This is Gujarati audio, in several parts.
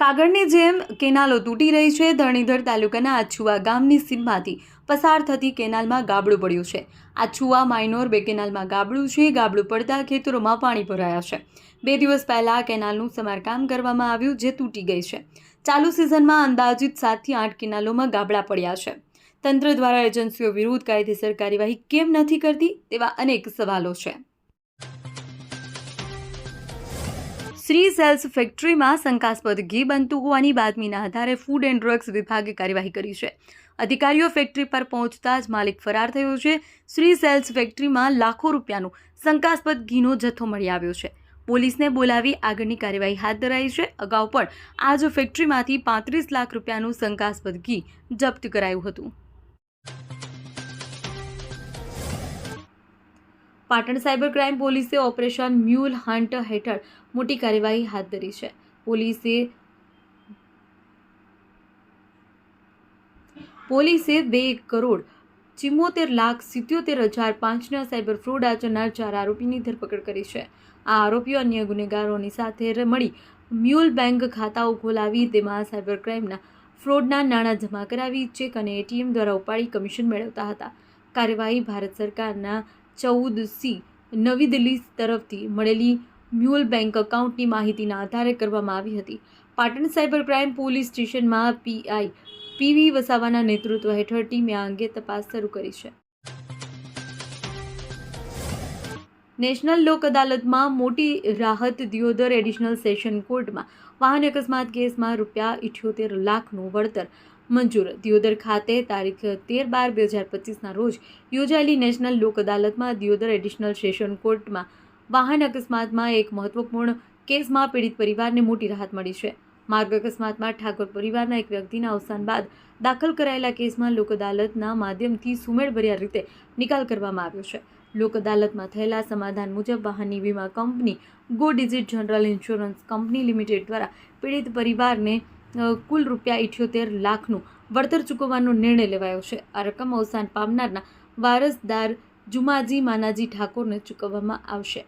કાગળની જેમ કેનાલો તૂટી રહી છે. ધરણીધર તાલુકાના આછુવા ગામની સીમમાંથી પસાર થતી કેનાલમાં ગાબડું પડ્યું છે. આછુવા માઇનોર બે કેનાલમાં ગાબડું છે. ગાબડું પડતા ખેતરોમાં પાણી ભરાયા છે. બે દિવસ પહેલાં કેનાલનું સમારકામ કરવામાં આવ્યું જે તૂટી ગઈ છે. ચાલુ સિઝનમાં અંદાજિત સાતથી આઠ કેનાલોમાં ગાબડા પડ્યા છે. તંત્ર દ્વારા એજન્સીઓ વિરુદ્ધ કાયદેસર કાર્યવાહી કેમ નથી કરતી તેવા અનેક સવાલો છે. શ્રી સેલ્સ ફેક્ટરીમાં શંકાસ્પદ ઘી બનતું હોવાની બાતમીના આધારે ફૂડ એન્ડ ડ્રગ્સ વિભાગે કાર્યવાહી કરી છે. અધિકારીઓ ફેક્ટરી પર પહોંચતા જ માલિક ફરાર થયો છે. શ્રી સેલ્સ ફેક્ટરીમાં લાખો રૂપિયાનો શંકાસ્પદ ઘીનો જથ્થો મળી આવ્યો છે. પોલીસને બોલાવી આગળની કાર્યવાહી હાથ ધરાઈ છે. અગાઉ પણ આ જ ફેક્ટરીમાંથી પાંત્રીસ લાખ રૂપિયાનું શંકાસ્પદ ઘી જપ્ત કરાયું હતું. પાટણ સાયબર ક્રાઇમ પોલીસે ઓપરેશન મ્યુલ હન્ટ હેઠળ મોટી કાર્યવાહી હાથ ધરી છે. પોલીસે પોલીસે બે કરોડ ચિમ્મોતેર લાખ સિત્યોતેર હજાર પાંચના સાયબર ફ્રોડ આચરનાર ચાર આરોપીની ધરપકડ કરી છે. આ આરોપીઓ અન્ય ગુનેગારોની સાથે મળી મ્યુલ બેંક ખાતાઓ ખોલાવી તેમાં સાયબર ક્રાઇમના ફ્રોડના નાણાં જમા કરાવી ચેક અને એટીએમ દ્વારા ઉપાડી કમિશન મેળવતા હતા. કાર્યવાહી ભારત સરકારના ચૌદ સી નવી દિલ્હી તરફથી મળેલી મ્યુલ બેંક એકાઉન્ટની માહિતીના આધારે કરવામાં આવી હતી. પાટણ સાયબર ક્રાઇમ પોલીસ સ્ટેશનમાં પીઆઈ પીવી વસાવાના નેતૃત્વ હેઠળ ટીમે આ અંગે તપાસ શરૂ કરી છે. નેશનલ લોક અદાલતમાં મોટી રાહત દિયોદર એડિશનલ સેશન કોર્ટમાં. વાહન અકસ્માત કેસમાં રૂપિયા ઇઠ્યોતેર લાખનું વળતર મંજૂર. દિયોદર ખાતે તારીખ તેર બાર બે હજાર પચીસના રોજ યોજાયેલી નેશનલ લોક અદાલતમાં દિયોદર એડિશનલ સેશન કોર્ટમાં વાહન અકસ્માતમાં એક મહત્વપૂર્ણ કેસમાં પીડિત પરિવારને મોટી રાહત મળી છે. માર્ગ અકસ્માતમાં ઠાકોર પરિવારના એક વ્યક્તિના અવસાન બાદ દાખલ કરાયેલા કેસમાં લોક અદાલતના માધ્યમથી સુમેળભર્યા રીતે નિકાલ કરવામાં આવ્યો છે. લોક અદાલતમાં થયેલા સમાધાન મુજબ વાહનની વીમા company Go Digit general insurance company limited દ્વારા પીડિત પરિવારને કુલ રૂપિયા ઇઠ્યોતેર લાખનું વળતર ચૂકવવાનો નિર્ણય લેવાયો છે. આ રકમ અવસાન પામનારના વારસદાર જુમાજી માનાજી ઠાકોરને ચૂકવવામાં આવશે.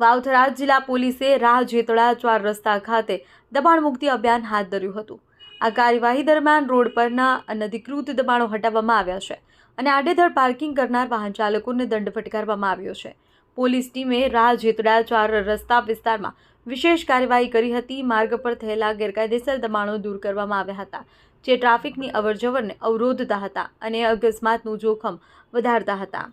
વાવથરા જિલ્લા પોલીસે રાહ જેતળા ચાર રસ્તા ખાતે દબાણ મુક્તિ અભિયાન હાથ ધર્યું હતું. આ કાર્યવાહી દરમિયાન રોડ પરના અનધિકૃત દબાણો હટાવવામાં આવ્યા છે અને આડેધડ પાર્કિંગ કરનાર વાહન ચાલકોને દંડ ફટકારવામાં આવ્યો છે. પોલીસ ટીમે રાહ જેતડા ચાર રસ્તા વિસ્તારમાં વિશેષ કાર્યવાહી કરી હતી. માર્ગ પર થયેલા ગેરકાયદેસર દબાણો દૂર કરવામાં આવ્યા હતા, જે ટ્રાફિકની અવરજવરને અવરોધતા હતા અને અકસ્માતનું જોખમ વધારતા હતા.